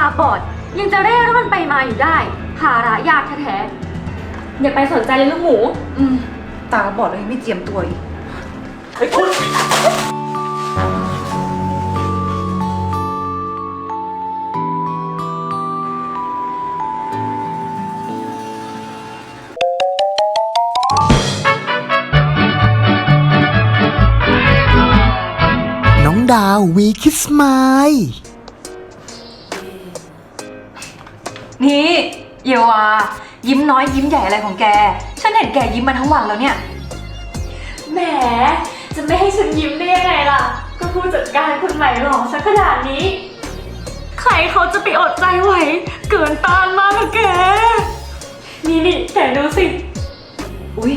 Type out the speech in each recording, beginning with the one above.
าบอด ยังจะเร่ร่อนไปมาอยู่ได้ภาระยากแท้ๆอย่าไปสนใจเลยลูกหมู อืมตาบอดแล้วยังไม่เจียมตัวอีกเฮ้ยคุณน้องดาววีคิสไมล์ นี่เยวายิ้มน้อยยิ้มใหญ่อะไรของแก ฉันเห็นแกยิ้มมาทั้งวันแล้วเนี่ย แหม จะไม่ให้ฉันยิ้มได้ยังไงล่ะ ก็ผู้จัดการคนใหม่หล่อฉันขนาดนี้ ใครเขาจะไปอดใจไหว เกินต้านมากอะแก นี่นี่แกดูสิ อุ้ย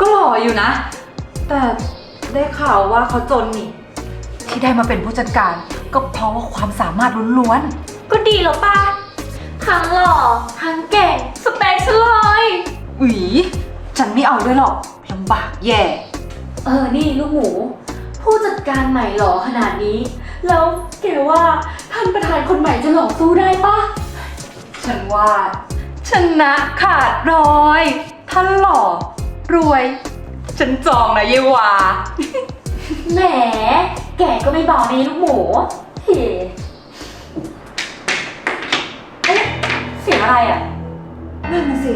ก็หล่ออยู่นะ แต่ได้ข่าวว่าเขาจนนี่ ที่ได้มาเป็นผู้จัดการ ก็เพราะว่าความสามารถล้วนก็ดีแล้วป่ะ ทั้งหล่อทั้งเก่ง สเปคฉันเลยๆอุ๊ยฉันไม่เอาด้วยหรอกลำบากแย่ เออ นี่ลูกหมู ผู้จัดการใหม่หล่อขนาดนี้ แล้วแกว่าท่านประธานคนใหม่จะหล่อสู้ได้ปะฉันว่า ชนะขาดรอย ท่านหล่อ รวย ฉันจองนะเยวา แหม แกก็ไม่บอกนี่ลูกหมูเฮ้ สียงอะไรอะ นั่นน่ะสิ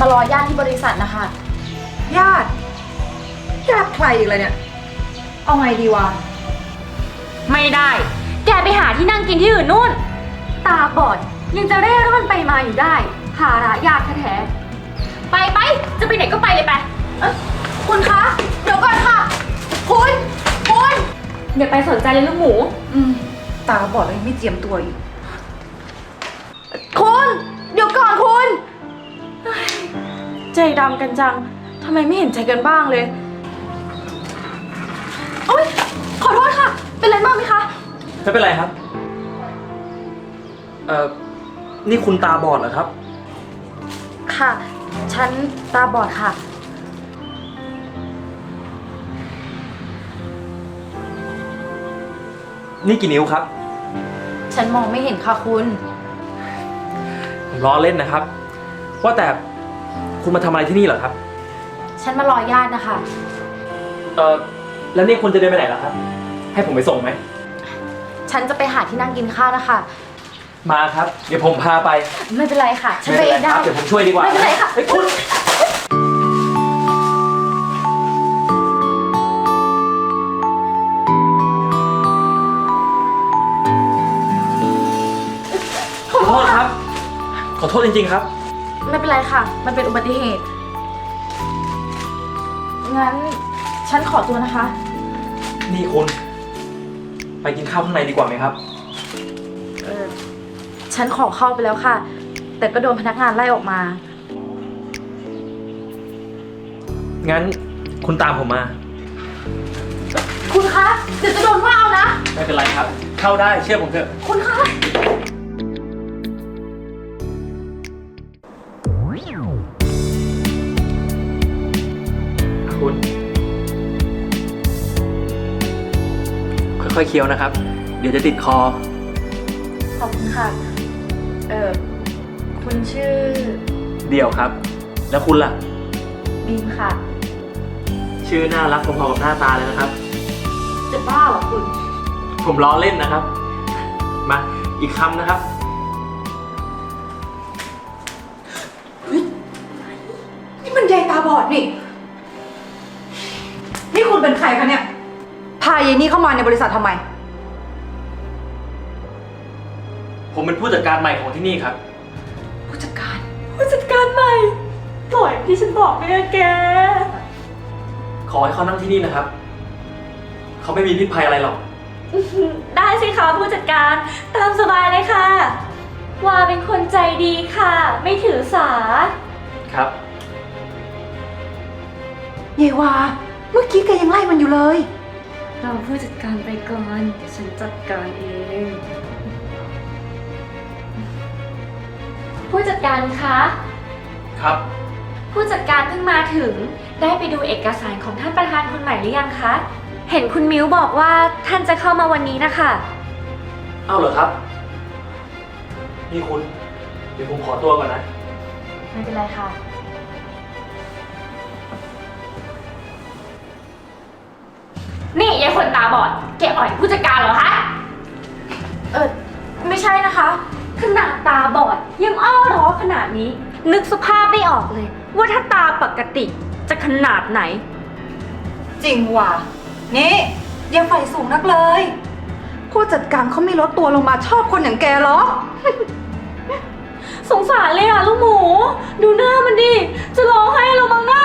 มารอญาติที่บริษัทนะคะ ญาติญาติใครอีกเลยเนี่ย เอาไงดีวะ ไม่ได้ แกไปหาที่นั่งกินที่อื่นนู่น ตาบอดยังจะเร่ร่อนไปมาอยู่ได้ภาระยากแท้ๆไปไปจะไปไหนก็ไปเลยไปคุณคะ เดี๋ยวก่อนค่ะ คุณ คุณ อย่าไปสนใจเลยลูกหมู อืม ตาบอดแล้วยังไม่เจียมตัวอีก ใจดำกันจังทำไมไม่เห็นใจกันบ้างเลย โอ๊ย ขอโทษค่ะ เป็นไรบ้างไหมคะ ไม่เป็นไรครับ เอ่อ นี่คุณตาบอดเหรอครับ ค่ะ ฉันตาบอดค่ะ นี่กี่นิ้วครับ ฉันมองไม่เห็นค่ะคุณ ผมล้อเล่นนะครับ ว่าแต่ คุณมาทำอะไรที่นี่เหรอครับ ฉันมารอญาตินะคะ เอ่อแล้วนี่คุณจะเดินไปไหนล่ะครับ ให้ผมไปส่งไหม ฉันจะไปหาที่นั่งกินข้าวนะคะ มาครับ เดี๋ยวผมพาไปไม่เป็นไรค่ะ ฉันไม่ไปเป็นเอไรงคได้รับเดี๋ยวผมช่วยดีกว่าไม่เป็นไรค่ะ เฮ้ยคุณขอโทษครับ ขอโทษจริงๆครับ ไม่เป็นไรค่ะ มันเป็นอุบัติเหตุ งั้นฉันขอตัวนะคะ นี่คุณ ไปกินข้าวข้างในดีกว่าไหมครับ เออฉันขอเข้าไปแล้วค่ะ แต่ก็โดนพนักงานไล่ออกมา งั้นคุณตามผมมา คุณคะ เดี๋ยวจะโดนว่าเอานะ ไม่เป็นไรครับ เข้าได้เชื่อผมเถอะ คุณคะ ค่อยๆเคี้ยวนะครับ เดี๋ยวจะติดคอ ขอบคุณค่ะ เออคุณชื่อเดี่ยวครับ แล้วคุณล่ะ บีมค่ะ ชื่อน่ารักพอๆกับหน้าตาเลยนะครับ จะบ้าเหรอคุณ ผมล้อเล่นนะครับ มาอีกคำนะครับ ยายนี่เข้ามาในบริษัททำไม ผมเป็นผู้จัดการใหม่ของที่นี่ครับ ผู้จัดการ ผู้จัดการใหม่ปล่อยที่ฉันบอกไม่แก ขอให้เขานั่งที่นี่นะครับ เขาไม่มีพิษภัยอะไรหรอก ได้สิคะผู้จัดการตามสบายเลยค่ะ ว่าเป็นคนใจดีค่ะ ไม่ถือสา ครับ เยวาเมื่อกี้แกยังไล่มันอยู่เลย ราผู้จัดการไปก่อนเดี๋ยวฉันจัดการเอง ผู้จัดการคะ ครับ ผู้จัดการเพิ่งมาถึง ได้ไปดูเอกสารของท่านประธานคนใหม่หรือยังคะ เห็นคุณมิ้วบอกว่าท่านจะเข้ามาวันนี้นะคะ เอาเหรอครับ นี่คุณ เดี๋ยวผมขอตัวก่อนนะ ไม่เป็นไรค่ะ นี่ยายคนตาบอด แกอ่อยผู้จัดการเหรอคะ เออไม่ใช่นะคะ ขนาดตาบอดยังอ้อร้อขนาดนี้ นึกสภาพไม่ออกเลย ว่าถ้าตาปกติจะขนาดไหน จริงว่ะ นี่อย่าไฟสูงนักเลย ผู้จัดการเขาไม่ลดตัวลงมาชอบคนอย่างแกหรอกสงสารเลยอะลูกหมู ดูหน้ามันดิ จะร้องไห้เราบ้างหน้า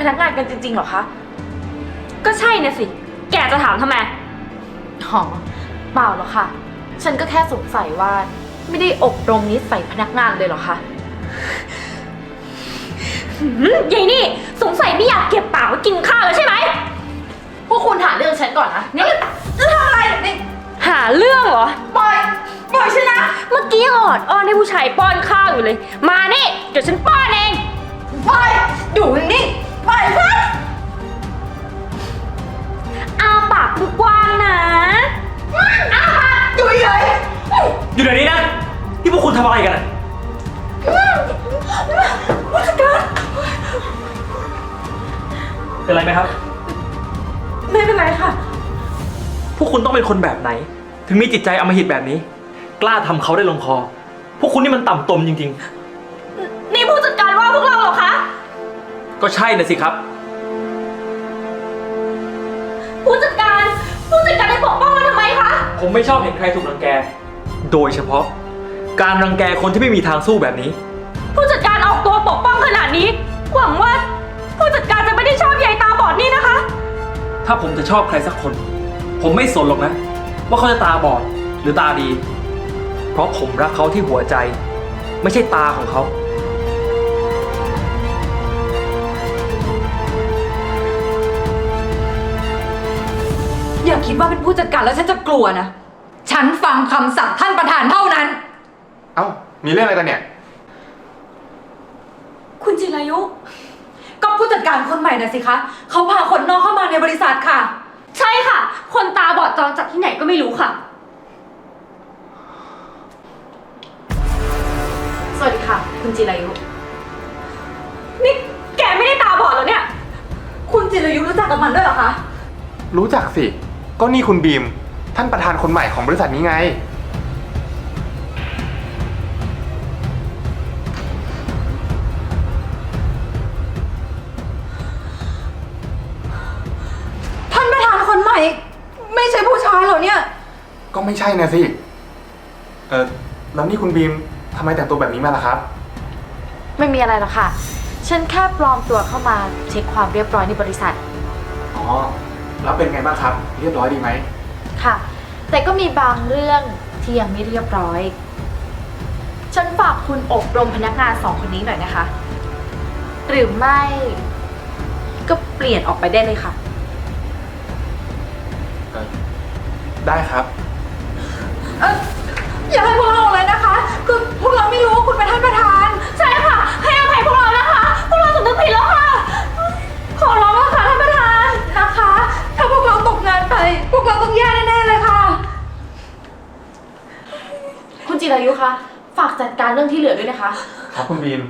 พนักงานกันจริงๆเหรอคะ ก็ใช่นะสิ แกจะถามทำไมหอเปล่าหรอกค่ะ ฉันก็แค่สงสัยว่า ไม่ได้อบรมนิสัยพนักงานเลยเหรอคะหืมยายนี่ สงสัยไม่อยากเก็บปากไว้กินข้าวแล้วใช่ไหม พวกคุณหาเรื่องฉันก่อนนะ นี่จะทำอะไรนี่หาเรื่องเหรอ ปล่อย ปล่อยฉันนะ เมื่อกี้ออดอ้อนให้ผู้ชายป้อนข้าวอยู่เลย มานี่ เดี๋ยวฉันป้อนเอง ปล่อย อยู่นิ่งๆ ปล่อยฉันอาปากกว้างๆนะอาปากอยู่เฉยอยู่เดี๋ยวนี้นะที่พวกคุณทำอะไรกันอะเป็นไรไหมครับ ไม่เป็นไรค่ะ พวกคุณต้องเป็นคนแบบไหน ถึงมีจิตใจอำมหิตแบบนี้ กล้าทำเขาได้ลงคอ พวกคุณนี่มันต่ำตมจริงนี่ ก็ใช่นะสิครับ ผู้จัดการผู้จัดการไปปกป้องมันทำไมคะ ผมไม่ชอบเห็นใครถูกรังแก โดยเฉพาะ การรังแกคนที่ไม่มีทางสู้แบบนี้ ผู้จัดการออกตัวปกป้องขนาดนี้ หวังว่า ผู้จัดการจะไม่ได้ชอบยายตาบอดนี่นะคะ ถ้าผมจะชอบใครสักคน ผมไม่สนหรอกนะ ว่าเขาจะตาบอดหรือตาดี เพราะผมรักเขาที่หัวใจ ไม่ใช่ตาของเขา คิดว่าเป็นผู้จัดการแล้วฉันจะกลัวนะ ฉันฟังคำสั่งท่านประธานเท่านั้น เอ้า มีเรื่องอะไรกันเนี่ย คุณจิรายุ ก็ผู้จัดการคนใหม่น่ะสิคะ เขาพาคนนอกเข้ามาในบริษัทค่ะ ใช่ค่ะ คนตาบอดจองจากที่ไหนก็ไม่รู้ค่ะ สวัสดีค่ะ คุณจิรายุ นี่แกไม่ได้ตาบอดเหรอเนี่ย คุณจิรยุรู้จักกับมันด้วยเหรอคะ รู้จักสิ ก็นี่คุณบีม ท่านประธานคนใหม่ของบริษัทนี้ไง ท่านประธานคนใหม่ ไม่ใช่ผู้ชายเหรอเนี่ย ก็ไม่ใช่นะสิ เออแล้วนี่คุณบีมทำไมแต่งตัวแบบนี้มาล่ะครับ ไม่มีอะไรหรอกค่ะ ฉันแค่ปลอมตัวเข้ามาเช็คความเรียบร้อยในบริษัท อ๋อ แล้วเป็นไงบ้างครับ เรียบร้อยดีไหม ค่ะ แต่ก็มีบางเรื่องที่ยังไม่เรียบร้อย ฉันฝากคุณอบรมพนักงานสองคนนี้หน่อยนะคะ หรือไม่ก็เปลี่ยนออกไปได้เลยค่ะเออได้ครับ เอออย่าให้พวกเราเลยนะคะ คือพวกเราไม่รู้ว่าคุณเป็นท่านประธาน ใช่ค่ะ ให้อภัยพวกเรานะคะ พวกเราสำนึกผิดแล้วค่ะ ขอร้องแล้วค่ะ นะคะ ถ้าพวกเราตกงานไป พวกเราต้องแย่แน่ๆเลยค่ะ คุณจิรายุคะ ฝากจัดการเรื่องที่เหลือด้วยนะคะ ครับคุณบีม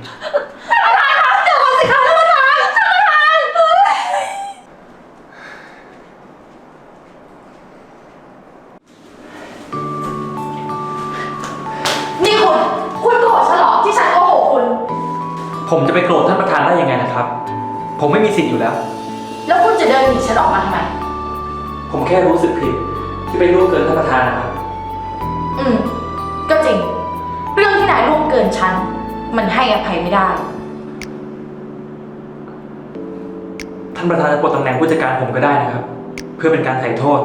นี่คุณ คุณโกรธฉันเหรอที่ฉันโกหกคุณ ผมจะไปโกรธท่านประธานได้ยังไงนะครับ ผมไม่มีสิทธิ์อยู่แล้ว แล้วคุณจะเดินหนีฉันออกมาทำไม ผมแค่รู้สึกผิดที่ไปล่วงเกินท่านประธานนะครับ อืม ก็จริง เรื่องที่นายล่วงเกินฉัน มันให้อภัยไม่ได้ ท่านประธานจะปลดตำแหน่งผู้จัดการผมก็ได้นะครับ เพื่อเป็นการไถ่โทษ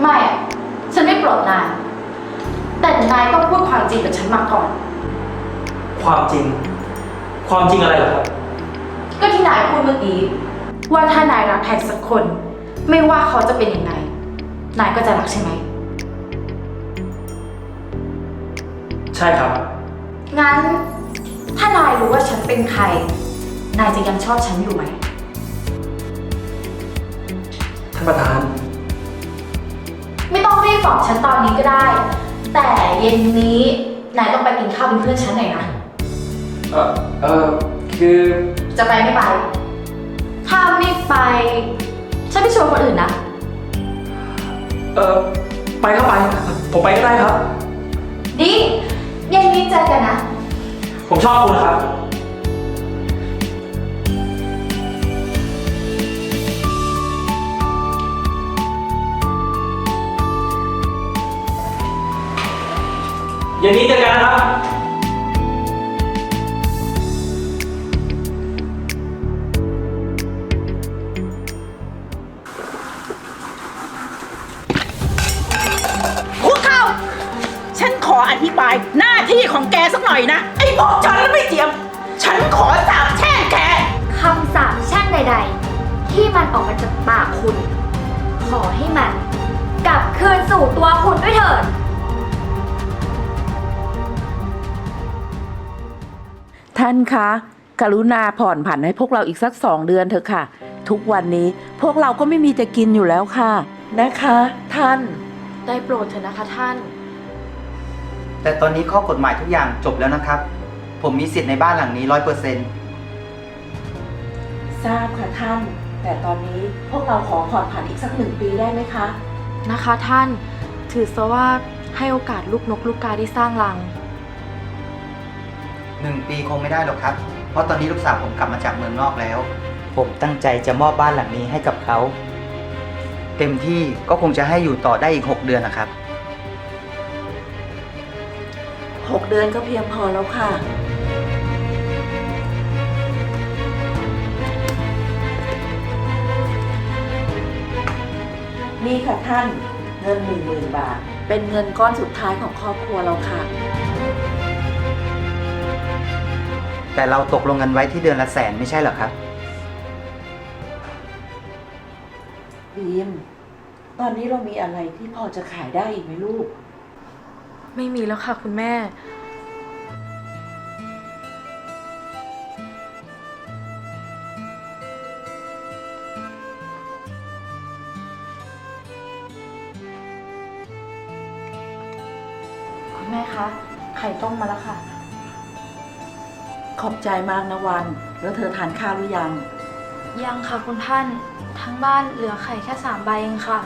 ไม่ฉันไม่ปลดนาย แต่นายต้องพูดความจริงกับฉันมาก่อน ความจริง ความจริงอะไรเหรอครับ ก็ที่นายพูดเมื่อกี้ ว่าถ้านายรักใครสักคน ไม่ว่าเขาจะเป็นยังไง นายก็จะรักใช่ไหม ใช่ครับ งั้น ถ้านายรู้ว่าฉันเป็นใคร นายจะยังชอบฉันอยู่ไหม ท่านประธาน ไม่ต้องรีบบอกฉันตอนนี้ก็ได้ แต่เย็นนี้นายต้องไปกินข้าวเป็นเพื่อนฉันหน่อยนะ เออเออคือ จะไปไม่ไป ถ้าไม่ไป ฉันไปชวนคนอื่นนะ เออไปครับไป ผมไปก็ได้ครับดีเย็นนี้เจอกันนะ ผมชอบคุณครับ เย็นนี้เจอกันนะครับ บายหน้าที่ของแกสักหน่อยนะ ไอ้พวกฉันแล้วไม่เจียม ฉันขอสาบแช่งแก คำสาปแช่งใดๆ ที่มันออกมาจากปากคุณ ขอให้มัน กลับคืนสู่ตัวคุณด้วยเถิด ท่านคะ กรุณาผ่อนผันให้พวกเราอีกสักสองเดือนเถอะค่ะ ทุกวันนี้พวกเราก็ไม่มีจะกินอยู่แล้วค่ะ นะคะ ท่าน ได้โปรดเถอะนะคะท่าน แต่ตอนนี้ข้อกฎหมายทุกอย่างจบแล้วนะครับ ผมมีสิทธิ์ในบ้านหลังนี้ร้อยเปอร์เซ็นต์ทราบค่ะท่าน แต่ตอนนี้พวกเราขอผ่อนผันอีกสักหนึ่งปีได้ไหมคะ นะคะท่าน ถือซะว่าให้โอกาสลูกนกลูกกาได้สร้างรัง หนึ่งปีคงไม่ได้หรอกครับ เพราะตอนนี้ลูกสาวผมกลับมาจากเมืองนอกแล้ว ผมตั้งใจจะมอบบ้านหลังนี้ให้กับเขา เต็มที่ก็คงจะให้อยู่ต่อได้อีก 6 เดือนนะครับ หกเดือนก็เพียงพอแล้วค่ะ นี่ค่ะท่านเงินหนึ่งหมื่นบาท เป็นเงินก้อนสุดท้ายของครอบครัวเราค่ะ แต่เราตกลงกันไว้ที่เดือนละแสนไม่ใช่เหรอครับ บีม ตอนนี้เรามีอะไรที่พอจะขายได้อีกไหมลูก ไม่มีแล้วค่ะคุณแม่ ม่คะ ไข่ต้มมาแล้วค่ะ ขอบใจมากนะวัน แล้วเธอทานข้าวหรือยัง ยังค่ะคุณท่าน ทั้งบ้านเหลือไข่แค่สามใบเองค่ะ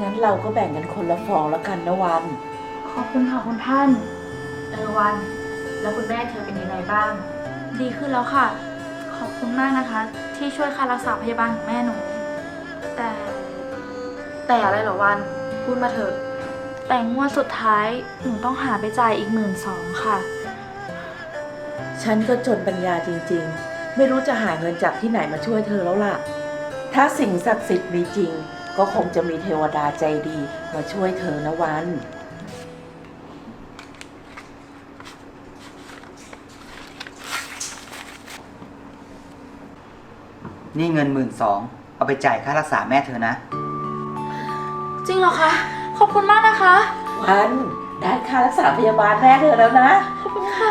งั้นเราก็แบ่งกันคนละฟองแล้วกันนะวัน ขอบคุณค่ะคุณท่าน เออวัน แล้วคุณแม่เธอเป็นยังไงบ้าง ดีขึ้นแล้วค่ะ ขอบคุณมากนะคะ ที่ช่วยค่ารักษาพยาบาลของแม่หนู แต่แต่อะไรเหรอวัน พูดมาเถอะ แต่งวดสุดท้าย หนูต้องหาไปจ่ายอีกหมื่นสองค่ะ ฉันก็จนปัญญาจริงๆ ไม่รู้จะหาเงินจากที่ไหนมาช่วยเธอแล้วล่ะ ถ้าสิ่งศักดิ์สิทธิ์มีจริง ก็คงจะมีเทวดาใจดีมาช่วยเธอนะวัน นี่เงินหมื่นสองเอาไปจ่ายค่ารักษาแม่เธอนะ จริงเหรอคะข อบคุณมากนะคะ วันได้ค่ารักษาพยาบาลแม่เธอแล้วนะ ขอบคุณค่ะ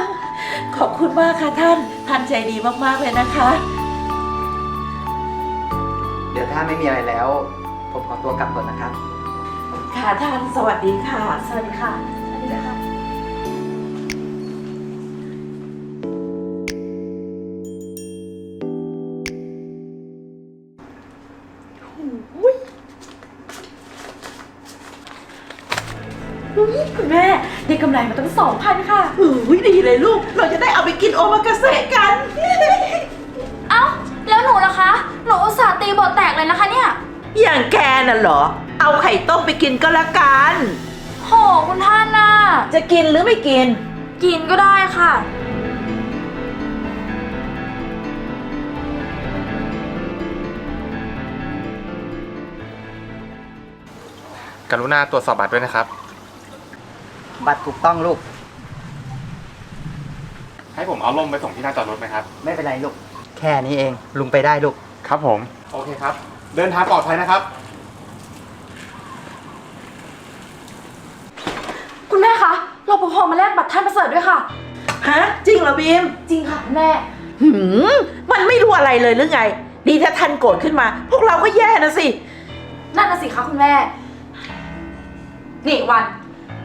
ขอบคุณมากค่ะท่าน ท่านใจดีมากๆเลยนะคะ เดี๋ยวถ้าไม่มีอะไรแล้ว ผมขอตัวกลับก่อนนะครับ ค่ะท่าน สวัสดีค่ะ สวัสดีค่ะ อย่างแกน่ะเหรอ เอาไข่ต้มไปกินก็แล้วกัน โหคุณท่านน่ะ จะกินหรือไม่กิน กินก็ได้ค่ะ กรุณาตรวจสอบบัตรด้วยนะครับ บัตรถูกต้องลูก ให้ผมเอาล่มไปส่งที่หน้าจอดรถไหมครับ ไม่เป็นไรลูก แค่นี้เอง ลุงไปได้ลูก ครับผม โอเคครับ เดินทางปลอดภัยนะครับ คุณแม่คะรปภมาแลกบัตรท่านประเสริฐด้วยค่ะ ฮะ จริงเหรอบีม จริงค่ะคุณแม่ หืม มันไม่รู้อะไรเลยหรือไง ดีถ้าท่านโกรธขึ้นมา พวกเราก็แย่นะสิ นั่นน่ะสิคะคุณแม่ นี่วัน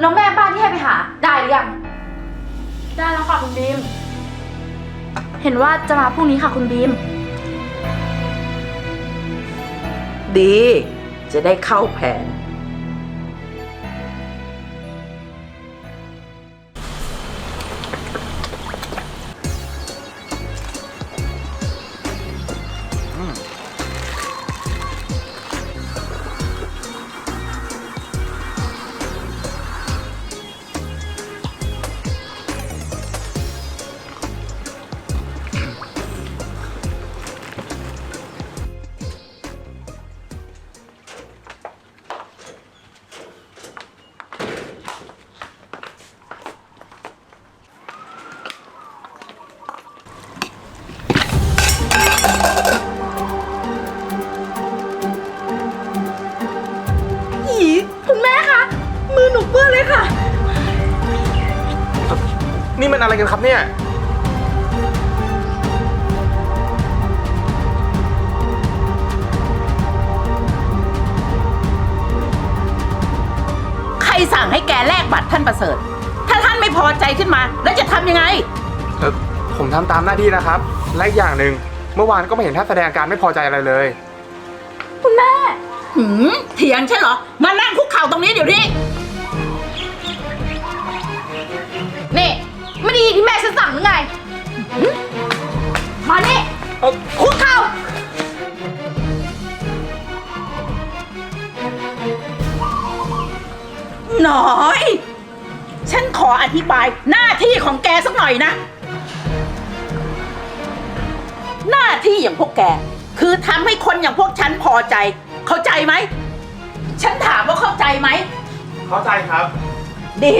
แล้วแม่บ้านที่ให้ไปหา ได้หรือยัง ได้แล้วค่ะคุณบีม เห็นว่าจะมาพรุ่งนี้ค่ะคุณบีม ดี จะได้เข้าแผน คุณแม่คะ มือหนูเปื้อนเลยค่ะ นี่มันอะไรกันครับเนี่ย ใครสั่งให้แกแลกบัตรท่านประเสริฐ ถ้าท่านไม่พอใจขึ้นมา แล้วจะทำยังไง เออผมทำตามหน้าที่นะครับ และอีกอย่างหนึ่งเมื่อวานก็ไม่เห็นท่านแสดงอาการไม่พอใจอะไรเลย คุณแม่ หืมเถียงใช่เหรอ มานั่งคุกเข่าตรงนี้เดี๋ยวนี้นี่ไม่ได้ยินที่แม่ฉันสั่งหรือไงหืมมานี่เอ่คุกเข่าหน่อย ฉันขออธิบายหน้าที่ของแกสักหน่อยนะ หน้าที่อย่างพวกแก คือทำให้คนอย่างพวกฉันพอใจ เข้าใจไหม ฉันถามว่าเข้าใจไหม เข้าใจครับ ดี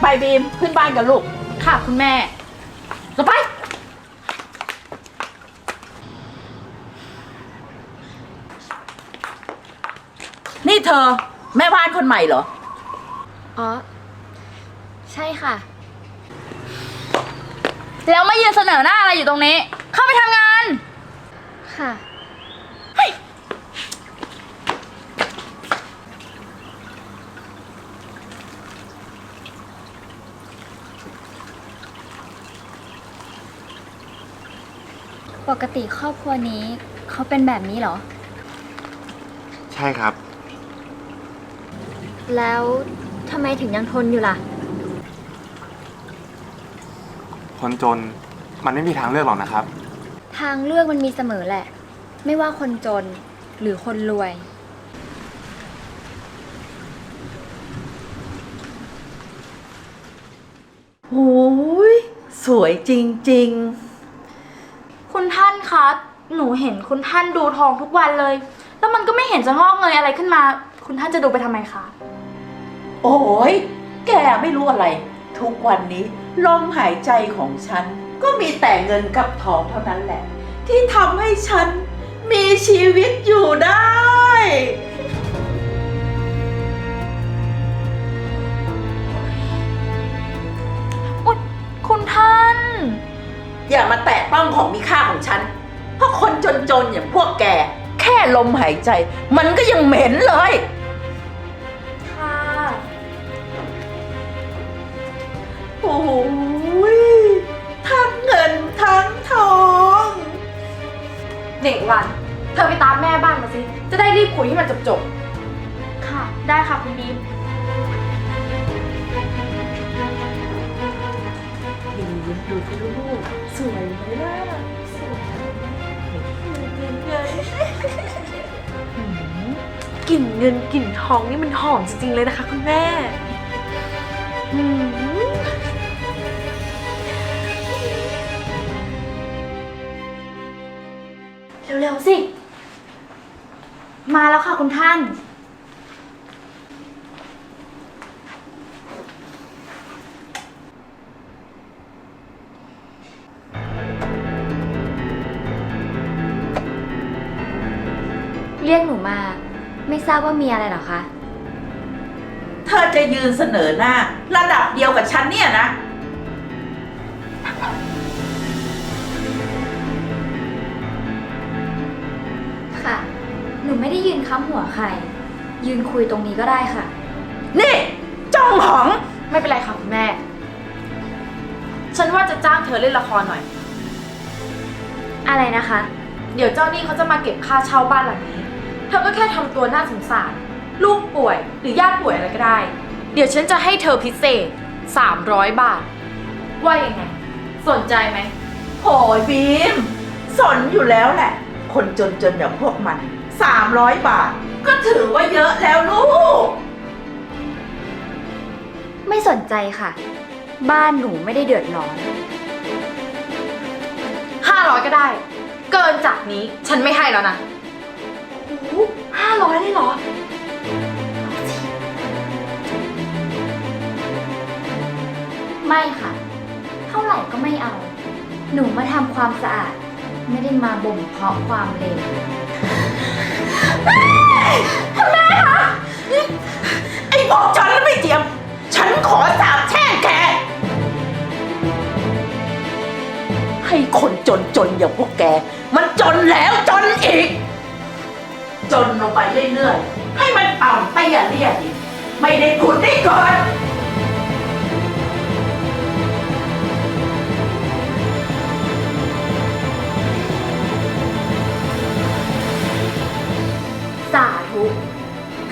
ไปบีมขึ้นบ้านกันลูก ค่ะคุณแม่จะไป นี่เธอ แม่บ้านคนใหม่เหรอ อ๋อ ใช่ค่ะ แล้วมายืนเสนอหน้าอะไรอยู่ตรงนี้ เข้าไปทำงาน ค่ะ ปกติครอบครัวนี้เขาเป็นแบบนี้เหรอ ใช่ครับ แล้วทำไมถึงยังทนอยู่ล่ะ คนจนมันไม่มีทางเลือกหรอกนะครับ ทางเลือกมันมีเสมอแหละ ไม่ว่าคนจนหรือคนรวย โอ้ยสวยจริงคุณท่าน คะ หนูเห็นคุณท่านดูทองทุกวันเลย แล้วมันก็ไม่เห็นจะงอกเงยอะไรขึ้นมา คุณท่านจะดูไปทำไมคะๆโอ้ย แกไม่รู้อะไร ทุกวันนี้ลมหายใจของฉัน ก็มีแต่เงินกับทองเท่านั้นแหละ ที่ทำให้ฉันมีชีวิตอยู่ได้ อุ๊ย คุณท่าน อย่ามาแตะต้องของมีค่าของฉัน เพราะคนจนๆอย่างพวกแก แค่ลมหายใจ มันก็ยังเหม็นเลย ค่ะ โอ้ยทั้งเงินทั้งทอง เด็กวัน เธอไปตามแม่บ้านมาสิ จะได้รีบคุยให้มันจบจบๆค่ะ ได้ค่ะคุณบีมดีดูสิลูกสวยไหมล่ะ สวยเงินกลิ่นเงินกลิ่นทองนี่มันหอมจริงๆเลยนะคะคุณแม่อืมเร็วๆสิ มาแล้วค่ะคุณท่าน ราบว่ามีอะไรเหรอคะ เธอจะยืนเสนอหน้า ระดับเดียวกับฉันเนี่ยนะ ค่ะ หนูไม่ได้ยืนค้ำหัวใคร ยืนคุยตรงนี้ก็ได้ค่ะ นี่จ้องหอง ไม่เป็นไรค่ะคุณแม่ ฉันว่าจะจ้างเธอเล่นละครหน่อย อะไรนะคะ เดี๋ยวเจ้าหนี้เขาจะมาเก็บค่าเช่าบ้านหลังนี้เธอก็แค่ทำตัวน่าสงสาร ลูกป่วยหรือญาติป่วยอะไรก็ได้ เดี๋ยวฉันจะให้เธอพิเศษ 300 บาท ว่ายังไง สนใจไหม โหยบีม สนอยู่แล้วแหละ คนจนๆอย่างพวกมัน 300 บาท ก็ถือว่าเยอะแล้วลูก ไม่สนใจค่ะ บ้านหนูไม่ได้เดือดร้อน 500 ก็ได้ เกินจากนี้ฉันไม่ให้แล้วนะ ห้าร้อยเลยเหรอ ไม่ค่ะ เท่าไหร่ก็ไม่เอา หนูมาทำความสะอาด ไม่ได้มาบ่มเพาะความเลวไอ้พวกจนแล้วไม่เจียม ฉันขอสาบแช่งแก ให้คนจนๆอย่างพวกแก มันจนแล้วจนอีก จนลงไปเรื่อยๆ ให้มันต่ำไปอย่าเรียกอีกไม่ได้ผุดได้เกิดสาธุ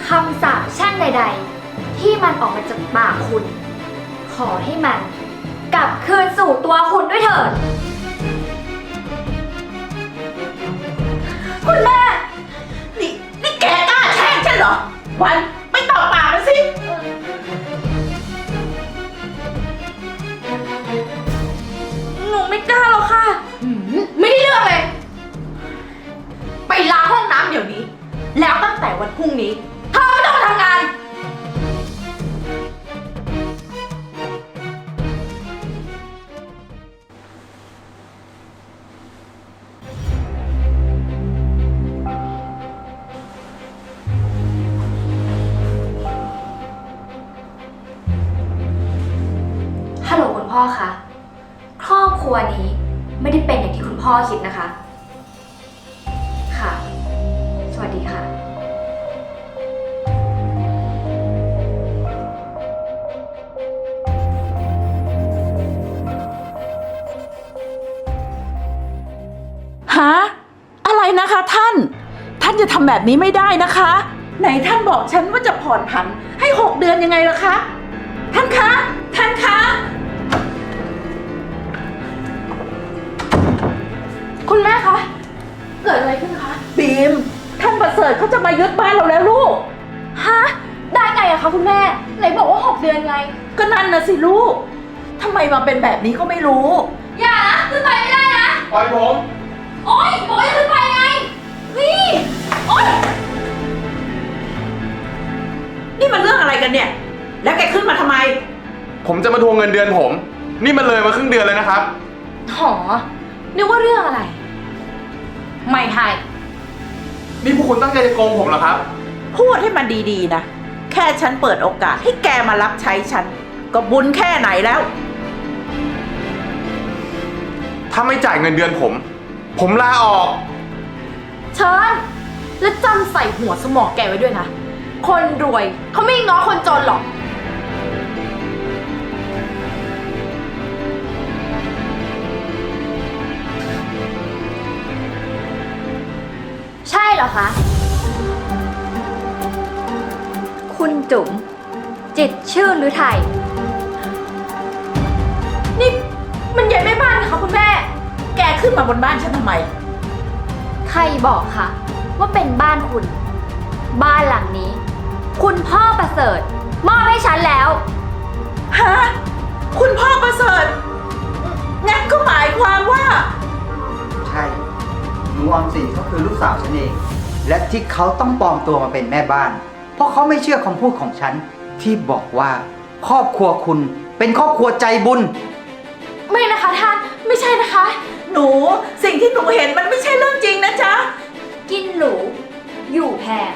คำสาปแช่งใด ๆ ที่มันออกมาจากปากคุณ ขอให้มัน กลับคืนสู่ตัวคุณด้วยเถิด คุณแม่ เหรอ วันไม่ตอบปากมาสิ หนูไม่กล้าหรอกค่ะ ไม่ได้เรื่องเลย ไปล้างห้องน้ำเดี๋ยวนี้ แล้วตั้งแต่วันพรุ่งนี้เธอไม่ต้องมาทำงาน พ่อคิดนะคะ ค่ะ สวัสดีค่ะ ฮะอะไรนะคะท่าน ท่านจะทำแบบนี้ไม่ได้นะคะ ไหนท่านบอกฉันว่าจะผ่อนผันให้หกเดือนยังไงล่ะคะ ท่านคะ เสริฐเขาจะมายึดบ้านเราแล้วลูก ฮะ ได้ไงอะคะคุณแม่ ไหนบอกว่า 6 เดือนไง ก็นั่นนะสิลูกทำไมมาเป็นแบบนี้ก็ไม่รู้ อย่านะขึ้นไปไม่ได้นะ ปล่อยผม โอ๊ยบอกให้ขึ้นไปไง นี่ โอ๊ย นี่มันเรื่องอะไรกันเนี่ย แล้วแกขึ้นมาทำไม ผมจะมาทวงเงินเดือนผม นี่มันเลยมาครึ่งเดือนเลยนะครับ หอนึกว่าเรื่องอะไร ไม่ให้ นี่พวกคุณตั้งใจจะโกงผมเหรอครับ พูดให้มันดีๆนะ แค่ฉันเปิดโอกาสให้แกมารับใช้ฉัน ก็บุญแค่ไหนแล้ว ถ้าไม่จ่ายเงินเดือนผม ผมลาออก เชิญ และจำใส่หัวสมองแกไว้ด้วยนะ คนรวยเขาไม่ง้อคนจนหรอก เหรอคะ คุณจุ๋มจิตรชื่นหรือไทย นี่มันใหญ่ไม่บ้านนะคะคุณแม่ แกขึ้นมาบนบ้านฉันทำไม ใครบอกคะว่าเป็นบ้านคุณ บ้านหลังนี้ คุณพ่อประเสริฐ มอบให้ฉันแล้ว ฮะ คุณพ่อประเสริฐ งั้นก็หมายความว่า ใช่หนูออมสินก็คือลูกสาวฉันเอง และที่เขาต้องปลอมตัวมาเป็นแม่บ้าน เพราะเขาไม่เชื่อคำพูดของฉัน ที่บอกว่า ครอบครัวคุณเป็นครอบครัวใจบุญ ไม่นะคะท่านไม่ใช่นะคะ หนูสิ่งที่หนูเห็นมันไม่ใช่เรื่องจริงนะจ๊ะ กินหรู อยู่แพง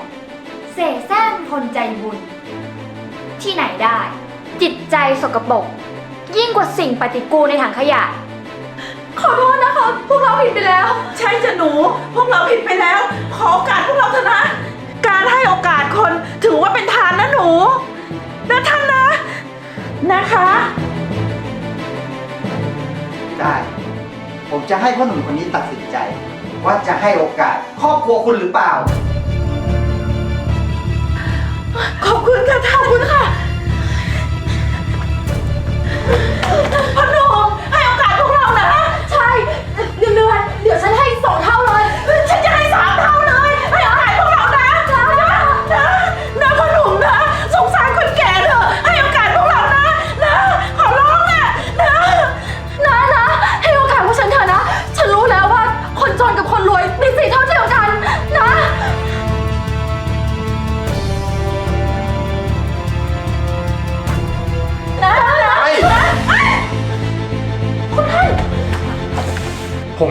เสแสร้งคนใจบุญ ที่ไหนได้ จิตใจสกปรกยิ่งกว่าสิ่งปฏิกูลในถังขยะ ขอโทษนะคะ พวกเราผิดไปแล้ว ใช่จะหนู พวกเราผิดไปแล้ว ขอโอกาสพวกเราเถอะนะ การให้โอกาสคนถือว่าเป็นทานนะหนูนะท่านนะ นะคะ ได้ ผมจะให้พ่อหนุ่มคนนี้ตัดสินใจ ว่าจะให้โอกาสครอบครัวคุณหรือเปล่า ขอบคุณค่ะขอบคุณค่ะพนมใเดือน เดี๋ยวฉันให้สองเท่า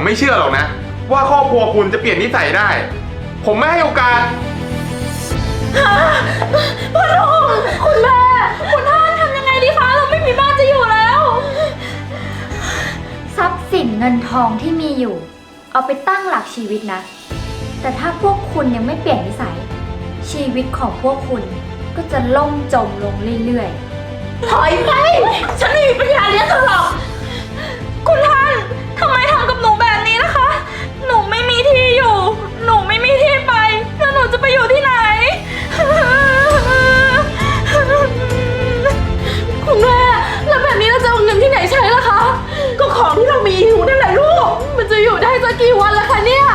ไม่เชื่อหรอกนะ ว่าครอบครัวคุณจะเปลี่ยนนิสัยได้ ผมไม่ให้โอกาส พ่อหนุ่มคุณแม่ คุณท่านทำยังไงดีคะ เราไม่มีบ้านจะอยู่แล้ว ทรัพย์สินเงินทองที่มีอยู่ เอาไปตั้งหลักชีวิตนะ แต่ถ้าพวกคุณยังไม่เปลี่ยนนิสัย ชีวิตของพวกคุณก็จะล่มจมลงเรื่อยๆถอยไป ฉันไม่มีปัญญาเลี้ยงเธอหรอก คุณท่านทำไมทำกับหนูแบบ อยู่ที่ไหน คุณแม่แล้วแบบนี้เราจะเอาเงินที่ไหนใช้ล่ะคะ ก็ของที่เรามีอยู่นั่นแหละลูก มันจะอยู่ได้สักกี่วันล่ะคะเนี่ย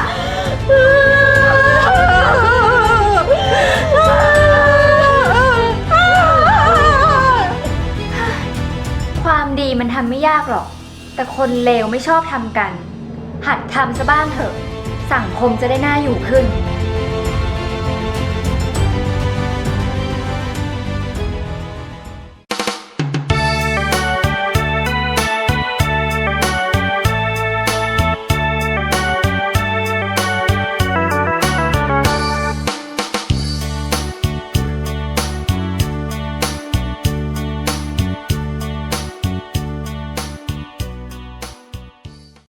ความดีมันทำไม่ยากหรอก แต่คนเลวไม่ชอบทำกัน หัดทำซะบ้างเถอะ สังคมจะได้น่าอยู่ขึ้น